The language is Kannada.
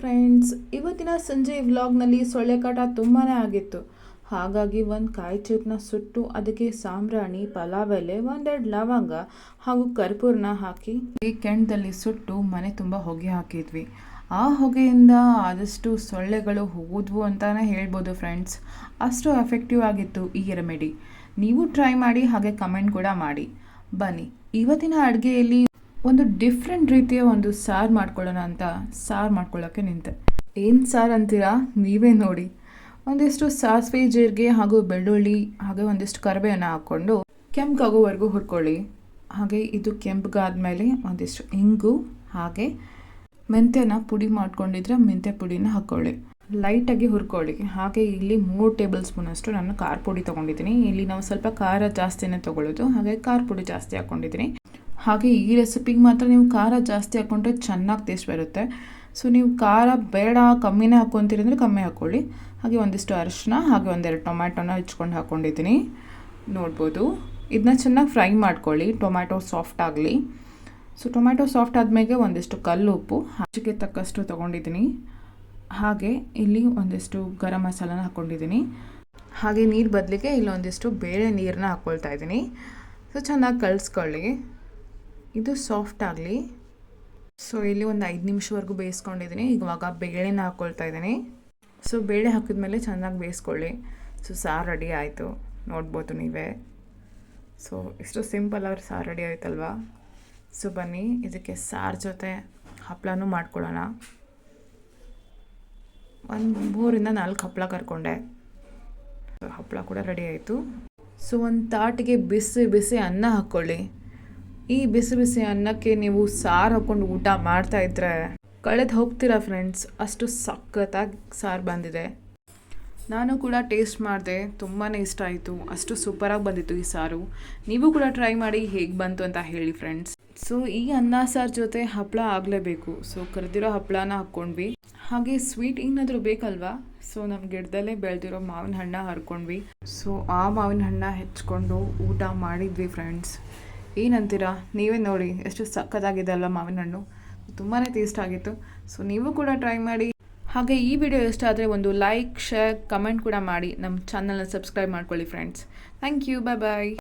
ಫ್ರೆಂಡ್ಸ್ ಇವತ್ತಿನ ಸಂಜೆ ವ್ಲಾಗ್ನಲ್ಲಿ ಸೊಳ್ಳೆ ಕಾಟ ತುಂಬಾ ಆಗಿತ್ತು. ಹಾಗಾಗಿ ಒಂದು ಕಾಯಿ ಚಿಪ್ನ ಸುಟ್ಟು ಅದಕ್ಕೆ ಸಾಂಬ್ರಾಣಿ ಪಲಾವ್ ಎಲೆ ಒಂದೆರಡು ಲವಂಗ ಹಾಗೂ ಕರ್ಪೂರನ ಹಾಕಿ ಈ ಕೆಂಡದಲ್ಲಿ ಸುಟ್ಟು ಮನೆ ತುಂಬ ಹೊಗೆ ಹಾಕಿದ್ವಿ. ಆ ಹೊಗೆಯಿಂದ ಆದಷ್ಟು ಸೊಳ್ಳೆಗಳು ಹೋದ್ವು ಅಂತಾನೆ ಹೇಳ್ಬೋದು ಫ್ರೆಂಡ್ಸ್ ಅಷ್ಟು ಎಫೆಕ್ಟಿವ್ ಆಗಿತ್ತು ಈ ರೆಮಿಡಿ ನೀವು ಟ್ರೈ ಮಾಡಿ, ಹಾಗೆ ಕಮೆಂಟ್ ಕೂಡ ಮಾಡಿ. ಬನ್ನಿ, ಇವತ್ತಿನ ಅಡುಗೆಯಲ್ಲಿ ಒಂದು ಡಿಫ್ರೆಂಟ್ ರೀತಿಯ ಒಂದು ಸಾರು ಮಾಡ್ಕೊಳ್ಳೋಣ ಅಂತ ಸಾರು ಮಾಡ್ಕೊಳ್ಳೋಕ್ಕೆ ನಿಂತೆ. ಏನು ಸಾರ್ ಅಂತೀರಾ? ನೀವೇ ನೋಡಿ. ಒಂದಿಷ್ಟು ಸಾಸಿವೆ ಜೀರಿಗೆ ಹಾಗೂ ಬೆಳ್ಳುಳ್ಳಿ ಹಾಗೆ ಒಂದಿಷ್ಟು ಕರಿಬೇವನ್ನು ಹಾಕ್ಕೊಂಡು ಕೆಂಪಗಾಗೋವರೆಗೂ ಹುರ್ಕೊಳ್ಳಿ. ಹಾಗೆ ಇದು ಕೆಂಪಗಾದ್ಮೇಲೆ ಒಂದಿಷ್ಟು ಇಂಗು ಹಾಗೆ ಮೆಂತ್ಯನ ಪುಡಿ ಮಾಡ್ಕೊಂಡಿದ್ರೆ ಮೆಂತ್ಯ ಪುಡಿನ ಹಾಕ್ಕೊಳ್ಳಿ ಲೈಟಾಗಿ ಹುರ್ಕೊಳ್ಳಿ. ಹಾಗೆ ಇಲ್ಲಿ ಮೂರು ಟೇಬಲ್ ಸ್ಪೂನಷ್ಟು ನಾನು ಖಾರ ಪುಡಿ ತೊಗೊಂಡಿದ್ದೀನಿ. ಇಲ್ಲಿ ನಾವು ಸ್ವಲ್ಪ ಖಾರ ಜಾಸ್ತಿನೇ ತೊಗೊಳ್ಳೋದು. ಹಾಗೆ ಖಾರ ಪುಡಿ ಜಾಸ್ತಿ ಹಾಕ್ಕೊಂಡಿದ್ದೀನಿ ಹಾಗೆ ಈ ರೆಸಿಪಿಗೆ ಮಾತ್ರ ನೀವು ಖಾರ ಜಾಸ್ತಿ ಹಾಕ್ಕೊಂಡ್ರೆ ಚೆನ್ನಾಗಿ ಟೇಸ್ಟ್ ಬರುತ್ತೆ. ಸೊ ನೀವು ಖಾರ ಬೇಡ, ಕಮ್ಮಿನೇ ಹಾಕ್ಕೊತೀರಿ ಅಂದರೆ ಕಮ್ಮಿ ಹಾಕ್ಕೊಳ್ಳಿ ಹಾಗೆ ಒಂದಿಷ್ಟು ಅರಿಶಿನ, ಹಾಗೆ ಒಂದೆರಡು ಟೊಮ್ಯಾಟೋನ ಹೆಚ್ಕೊಂಡು ಹಾಕ್ಕೊಂಡಿದ್ದೀನಿ ನೋಡ್ಬೋದು. ಇದನ್ನ ಚೆನ್ನಾಗಿ ಫ್ರೈ ಮಾಡ್ಕೊಳ್ಳಿ. ಟೊಮ್ಯಾಟೊ ಸಾಫ್ಟ್ ಆಗಲಿ. ಸೊ ಟೊಮ್ಯಾಟೊ ಸಾಫ್ಟ್ ಆದಮೇಲೆ ಒಂದಿಷ್ಟು ಕಲ್ಲು ಉಪ್ಪು ಹಚ್ಚಿಗೆ ತಕ್ಕಷ್ಟು ತೊಗೊಂಡಿದ್ದೀನಿ. ಹಾಗೆ ಇಲ್ಲಿ ಒಂದಿಷ್ಟು ಗರಂ ಮಸಾಲನ ಹಾಕ್ಕೊಂಡಿದ್ದೀನಿ ಹಾಗೆ ನೀರು ಬದಲಿಗೆ ಇಲ್ಲೊಂದಿಷ್ಟು ಬೇಳೆ ನೀರನ್ನ ಹಾಕ್ಕೊಳ್ತಾ ಇದ್ದೀನಿ. ಸೊ ಚೆನ್ನಾಗಿ ಕಲಿಸ್ಕೊಳ್ಳಿ. ಇದು ಸಾಫ್ಟ್ ಆಗಲಿ. ಸೊ ಇಲ್ಲಿ ಒಂದು ಐದು ನಿಮಿಷವರೆಗೂ ಬೇಯಿಸ್ಕೊಂಡಿದ್ದೀನಿ ಇವಾಗ ಬೇಳೆನ ಹಾಕ್ಕೊಳ್ತಾ ಇದ್ದೀನಿ. ಸೊ ಬೇಳೆ ಹಾಕಿದ್ಮೇಲೆ ಚೆನ್ನಾಗಿ ಬೇಯಿಸ್ಕೊಳ್ಳಿ. ಸೊ ಸಾರು ರೆಡಿ ಆಯಿತು. ನೋಡ್ಬೋದು ನೀವೇ. ಸೊ ಇಷ್ಟು ಸಿಂಪಲ್ ಅವ್ರ ಸಾರು ರೆಡಿ ಆಯ್ತಲ್ವಾ? ಸೊ ಬನ್ನಿ, ಇದಕ್ಕೆ ಸಾರು ಜೊತೆ ಹಪ್ಪಳನೂ ಮಾಡ್ಕೊಳ್ಳೋಣ. ಒಂದು ಮೂರಿಂದ ನಾಲ್ಕು ಹಪ್ಪಳ ಕರ್ಕೊಂಡೆ. ಹಪ್ಪಳ ಕೂಡ ರೆಡಿ ಆಯಿತು. ಸೊ ಒಂದು ತಾಟಿಗೆ ಬಿಸಿ ಬಿಸಿ ಅನ್ನ ಹಾಕ್ಕೊಳ್ಳಿ. ಈ ಬಿಸಿ ಬಿಸಿ ಅನ್ನಕ್ಕೆ ನೀವು ಸಾರು ಹಾಕ್ಕೊಂಡು ಊಟ ಮಾಡ್ತಾ ಇದ್ರೆ ಕಳೆದು ಹೋಗ್ತೀರಾ ಫ್ರೆಂಡ್ಸ್ ಅಷ್ಟು ಸಖತ್ತಾಗಿ ಸಾರು ಬಂದಿದೆ. ನಾನು ಕೂಡ ಟೇಸ್ಟ್ ಮಾಡಿದೆ ತುಂಬಾ ಇಷ್ಟ ಆಯಿತು. ಅಷ್ಟು ಸೂಪರಾಗಿ ಬಂದಿತ್ತು ಈ ಸಾರು. ನೀವು ಕೂಡ ಟ್ರೈ ಮಾಡಿ ಹೇಗೆ ಬಂತು ಅಂತ ಹೇಳಿ ಫ್ರೆಂಡ್ಸ್ ಸೊ ಈ ಅನ್ನ ಸಾರು ಜೊತೆ ಹಪ್ಪಳ ಆಗಲೇಬೇಕು. ಸೊ ಕರೆದಿರೋ ಹಪ್ಪಳನ ಹಾಕ್ಕೊಂಡ್ವಿ ಹಾಗೆ ಸ್ವೀಟ್ ಏನಾದರೂ ಬೇಕಲ್ವಾ? ಸೊ ನಮ್ಮ ಗಿಡದಲ್ಲೇ ಬೆಳೆದಿರೋ ಮಾವಿನ ಹಣ್ಣ ಹರ್ಕೊಂಡ್ವಿ. ಸೊ ಆ ಮಾವಿನ ಹಣ್ಣ ಹೆಚ್ಕೊಂಡು ಊಟ ಮಾಡಿದ್ವಿ ಫ್ರೆಂಡ್ಸ್ ಏನಂತೀರಾ? ನೀವೇ ನೋಡಿ, ಎಷ್ಟು ಸಕ್ಕತ್ತಾಗಿದೆ ಅಲ್ಲ ಮಾವಿನ ಹಣ್ಣು. ತುಂಬಾ ಟೇಸ್ಟ್ ಆಗಿತ್ತು. ಸೊ ನೀವು ಕೂಡ ಟ್ರೈ ಮಾಡಿ. ಹಾಗೆ ಈ ವಿಡಿಯೋ ಇಷ್ಟ ಆದರೆ ಒಂದು ಲೈಕ್ ಶೇರ್ ಕಮೆಂಟ್ ಕೂಡ ಮಾಡಿ. ನಮ್ಮ ಚಾನಲ್ನ ಸಬ್ಸ್ಕ್ರೈಬ್ ಮಾಡ್ಕೊಳ್ಳಿ friends thank you bye bye